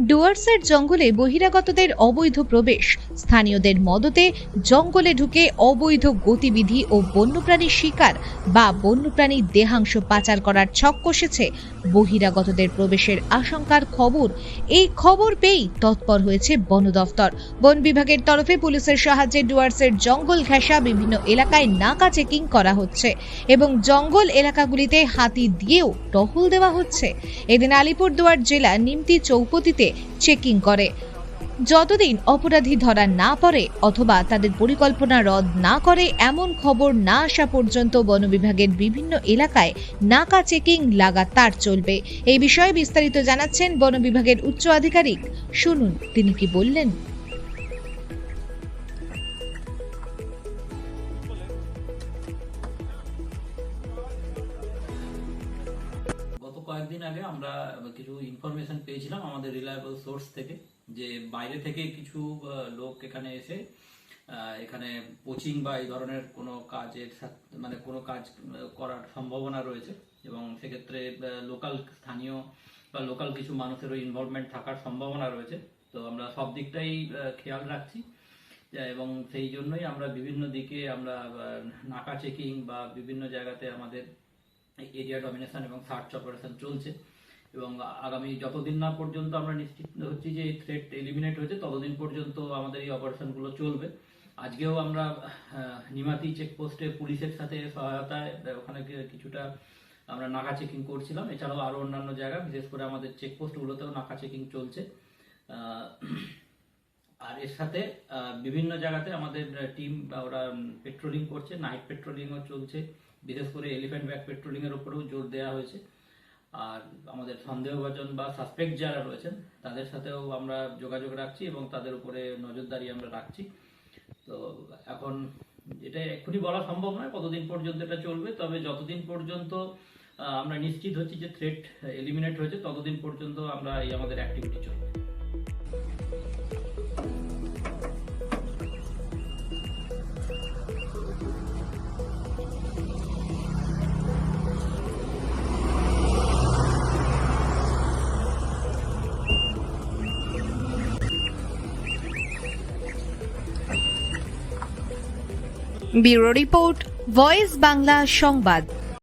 ডুয়ার্সের জঙ্গলে বহিরাগতদের অবৈধ প্রবেশ। স্থানীয়দের মদতে জঙ্গলে ঢুকে অবৈধ গতিবিধি ও বন্যপ্রাণী শিকার বা বন্যপ্রাণী দেহাংশ পাচার করার ছক কষেছে। বহিরাগতদের প্রবেশের আশঙ্কার খবর। এই খবর পেয়েই তৎপর হয়েছে বন দফতর। বন বিভাগের তরফে পুলিশের সাহায্যে ডুয়ার্সের জঙ্গল ঘেঁষা বিভিন্ন এলাকায় নাকা চেকিং করা হচ্ছে এবং জঙ্গল এলাকাগুলিতে হাতি দিয়েও টহল দেওয়া হচ্ছে। এদিন আলিপুরদুয়ার জেলা নিমতি চৌপতিতে চেকিং করে। যতদিন অপরাধী ধরা না পড়ে অথবা তাদের পরিকল্পনা রদ না করে, এমন খবর না আসা পর্যন্ত বন বিভাগের বিভিন্ন এলাকায় নাকা চেকিং লাগাতার চলবে। এই বিষয়ে বিস্তারিত জানাচ্ছেন বন বিভাগের উচ্চ আধিকারিক শুনুন, তিনি কি বললেন? কয়েকদিন আগে আমরা কিছু ইনফরমেশন পেয়েছিলাম আমাদের রিলায়েবল সোর্স থেকে, যে বাইরে থেকে কিছু লোক এখানে এসে এখানে কোচিং বা এই ধরনের কোনো কাজের সাথ- মানে কোনো কাজ করার সম্ভাবনা রয়েছে। এবং সেক্ষেত্রে লোকাল স্থানীয় বা লোকাল কিছু মানুষেরও ইনভলভমেন্ট থাকার সম্ভাবনা রয়েছে। তো আমরা সব দিকটাই খেয়াল রাখছি। এবং সেই জন্যই আমরা বিভিন্ন দিকে আমরা নাকা চেকিং বা বিভিন্ন জায়গাতে আমাদের এরিয়া ডমিনেশন এবং সার্চ অপারেশন চলছে। এবং আগামী যতদিন না পর্যন্ত আমরা নিশ্চিত হচ্ছি যে এই থ্রেট এলিমিনেট হয়েছে, ততদিন পর্যন্ত আমাদের এই অপারেশনগুলো চলবে। আজকেও আমরা নিমাতি চেকপোস্টে পুলিশের সাথে সহায়তায় ওখানে কিছুটা আমরা নাকা চেকিং করছিলাম। এছাড়াও আরও অন্যান্য জায়গা বিশেষ করে আমাদের চেকপোস্টগুলোতেও নাকা চেকিং চলছে। আর এর সাথে বিভিন্ন জায়গাতে আমাদের টিম ওরা পেট্রোলিং করছে। নাইট পেট্রোলিংও চলছে। বিশেষ করে এলিফ্যান্ট ব্যাক পেট্রোলিং এর উপরেও জোর দেওয়া হয়েছে। আর আমাদের সন্দেহভাজন বা সাসপেক্ট যারা রয়েছেন, তাদের সাথেও আমরা যোগাযোগ রাখছি এবং তাদের উপরে নজরদারি আমরা রাখছি। তো এখন এটা এক্ষুনি বলা সম্ভব নয়, কতদিন পর্যন্ত এটা চলবে, তবে যতদিন পর্যন্ত আমরা নিশ্চিত হচ্ছি যে থ্রেট এলিমিনেট হয়েছে, ততদিন পর্যন্ত আমরা এই আমাদের অ্যাক্টিভিটি চলবে। ব্যুরো রিপোর্ট ভয়েস বাংলা সংবাদ।